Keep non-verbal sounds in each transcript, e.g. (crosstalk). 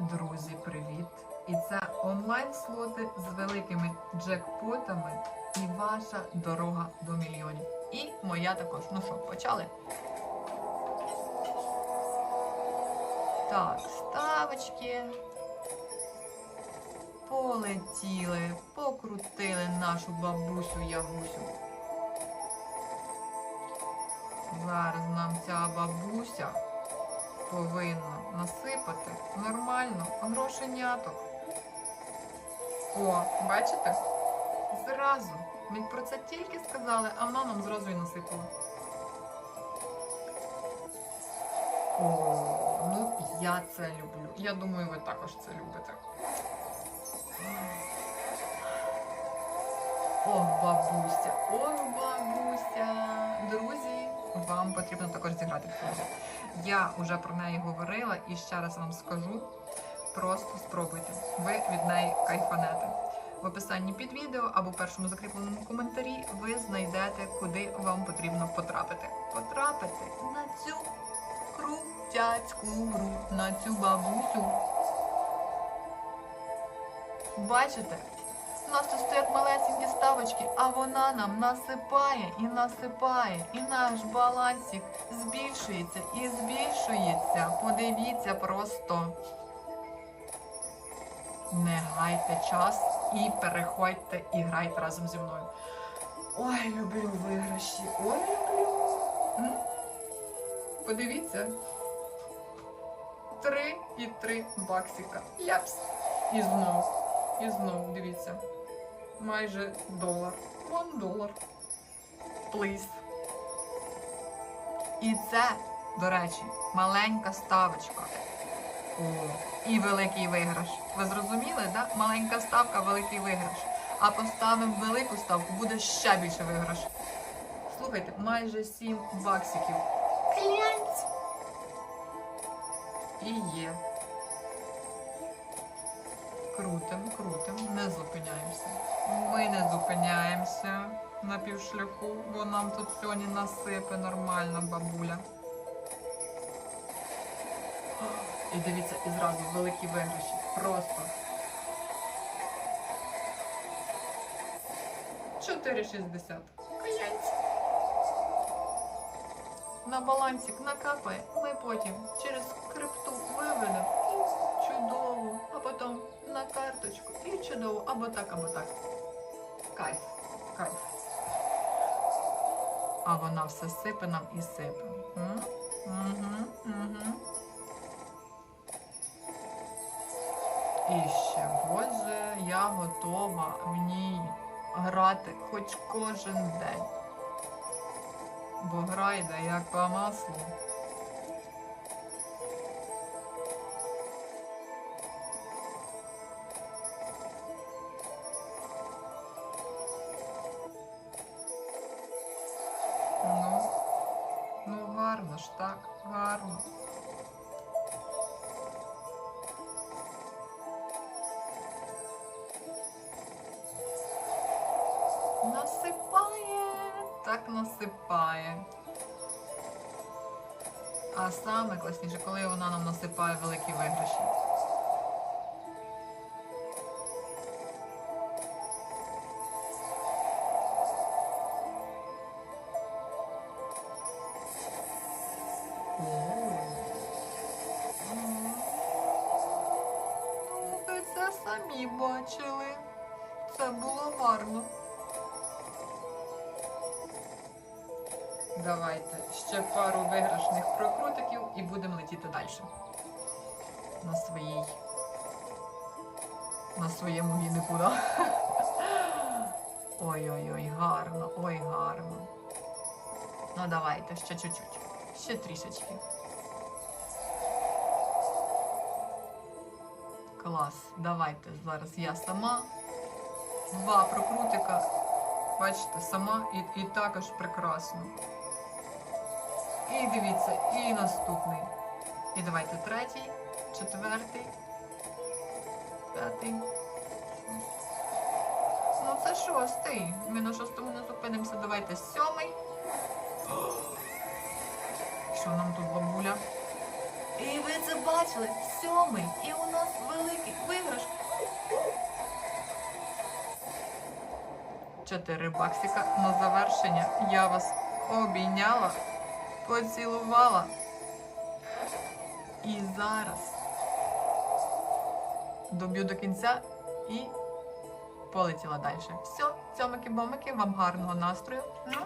Друзі, привіт! І це онлайн-слоти з великими джекпотами і ваша дорога до мільйонів. І моя також. Ну що, почали? Так, ставочки. Полетіли, покрутили нашу бабусю Ягусю. Зараз нам ця бабуся повинна насипати нормально грошеняток. О, бачите? Зразу. Ми про це тільки сказали, а вона нам зразу і насипала. О, ну я це люблю. Я думаю, ви також це любите. Ох, бабуся, ох, бабуся. Друзі, вам потрібно також зіграти цю. Я вже про неї говорила і ще раз вам скажу. Просто спробуйте. Ви від неї кайфанете. В описанні під відео або першому закріпленому коментарі ви знайдете, куди вам потрібно потрапити. Потрапити на цю крутяцьку гру, на цю бабусю. Бачите? У нас тут стоять малесенькі ставочки, а вона нам насипає і насипає, і наш балансик збільшується і збільшується. Подивіться просто. Не гайте час і переходьте і грайте разом зі мною. Ой, люблю виграші. Ой, люблю. Подивіться. Три і три баксика. Япс. І знов. І знов, дивіться. Майже долар. One долар. Please. І це, до речі, маленька ставочка. О, і великий виграш. Ви зрозуміли, да? Маленька ставка, великий виграш. А поставимо велику ставку, буде ще більше виграш. Слухайте, майже 7 баксиків. Клянць! І є. Крутим, крутим, не зупиняємося. Ми не зупиняємося на півшляху, бо нам тут сьогодні насипе нормально бабуля. (gasps) І дивіться, і зразу великі виграші. Просто. 4,60. Каянці. На балансик накапає, ми потім Або так, або так. Кайф. Кайф. А вона все сипе нам і сипе. Угу, угу. І ще, боже, я готова в ній грати хоч кожен день. Бо гра йде як по маслу. Ну, ну гарно ж так, гарно. Насипає, так насипає. А саме класніше, коли вона нам насипає великі виграші. Ви це самі бачили. Це було гарно. Давайте ще пару виграшних прокрутиків і будемо летіти далі. На своїй. На своєму вінику? (laughs) Ой-ой-ой, гарно, ой, гарно. Ну давайте, ще чуть-чуть. Ще трішечки. Клас. Давайте зараз я сама. Два прокрутика. Бачите, сама і, і також прекрасно. І дивіться, і наступний. І давайте третій, четвертий, п'ятий. Ну це шостий. Ми на шостому не зупинимося. Давайте сьомий що нам тут бабуля. І ви це бачили сьомий. І у нас великий виграш. Чотири баксика на завершення. Я вас обійняла, поцілувала. І зараз доб'ю до кінця і полетіла далі. Все, цьомики-бомики, вам гарного настрою. Ну,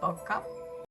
пока!